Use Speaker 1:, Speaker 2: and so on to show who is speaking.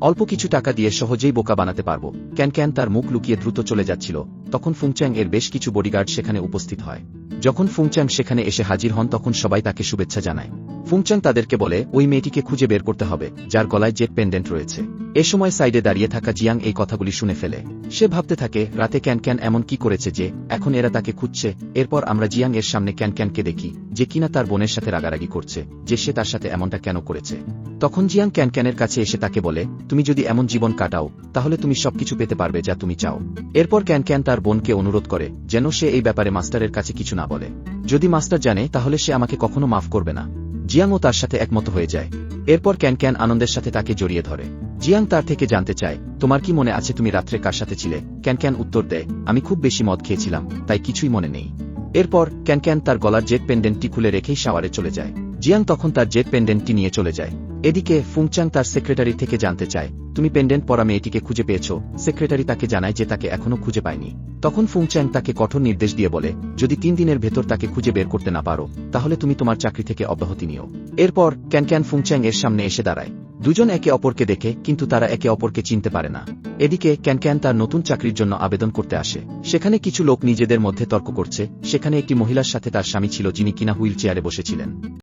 Speaker 1: অল্প কিছু টাকা দিয়ে সহজেই বোকা বানাতে পারব। ক্যান ক্যান তার মুখ লুকিয়ে দ্রুত চলে যাচ্ছিল। তখন ফুংচ্যাং এর বেশ কিছু বডিগার্ড সেখানে উপস্থিত হয়। যখন ফুংচ্যাং সেখানে এসে হাজির হন, তখন সবাই তাকে শুভেচ্ছা জানায়। ফুংচ্যাং তাদেরকে বলে, ওই মেয়েটিকে খুঁজে বের করতে হবে, যার গলায় জেট পেন্ডেন্ট রয়েছে। এ সময় সাইডে দাঁড়িয়ে থাকা জিয়াং এই কথাগুলি শুনে ফেলে। সে ভাবতে থাকে, রাতে ক্যান ক্যান এমন কি করেছে যে, এখন এরা তাকে খুঁজছে, এরপর আমরা জিয়াং এর সামনে ক্যান ক্যানকে দেখি, যে কিনা তার বোনের সাথে রাগারাগি করছে, যে সে তার সাথে এমনটা কেন করেছে। তখন জিয়াং ক্যান ক্যানের কাছে এসে তাকে বলে, তুমি যদি এমন জীবন কাটাও, তাহলে তুমি সবকিছু পেতে পারবে যা তুমি চাও। এরপর ক্যান ক্যান তার বোনকে অনুরোধ করে, যেন সে এই ব্যাপারে মাস্টারের কাছে কিছু না বলে। যদি মাস্টার জানে, তাহলে সে আমাকে কখনো মাফ করবে না। জিয়াংও তার সাথে একমত হয়ে যায়। এরপর ক্যান ক্যান আনন্দের সাথে তাকে জড়িয়ে ধরে। জিয়াং তার থেকে জানতে চায়, তোমার কি মনে আছে তুমি রাত্রে কার সাথে ছিলে? ক্যান ক্যান উত্তর দেয়, আমি খুব বেশি মদ খেয়েছিলাম, তাই কিছুই মনে নেই। এরপর ক্যান ক্যান তার গলার জেট পেন্ডেন্টটি খুলে রেখেই শাওয়ারে চলে যায়। জিয়াং তখন তার জেট পেন্ডেন্টটি নিয়ে চলে যায়। এদিকে, ফুংচাং তার সেক্রেটারি থেকে জানতে চায়, তুমি পেন্ডেন্ট পরা মেয়েটিকে খুঁজে পেয়েছ? সেক্রেটারি তাকে জানায় যে তাকে এখনও খুঁজে পায়নি। তখন ফুংচ্যাং তাকে কঠোর নির্দেশ দিয়ে বলে, যদি তিন দিনের ভেতর তাকে খুঁজে বের করতে না পারো, তাহলে তুমি তোমার চাকরি থেকে অব্যাহতি নিও। এরপর, ক্যান ক্যান ফুংচ্যাং এর সামনে এসে দাঁড়ায়। দুজন একে অপরকে দেখে, কিন্তু তারা একে অপরকে চিনতে পারে না। এদিকে, ক্যান ক্যান তার নতুন চাকরির জন্য আবেদন করতে আসে। সেখানে কিছু লোক নিজেদের মধ্যে তর্ক করছে। সেখানে একটি মহিলার সাথে তার স্বামী ছিল যিনি কিনা হুইল চেয়ারে বসেছিলেন।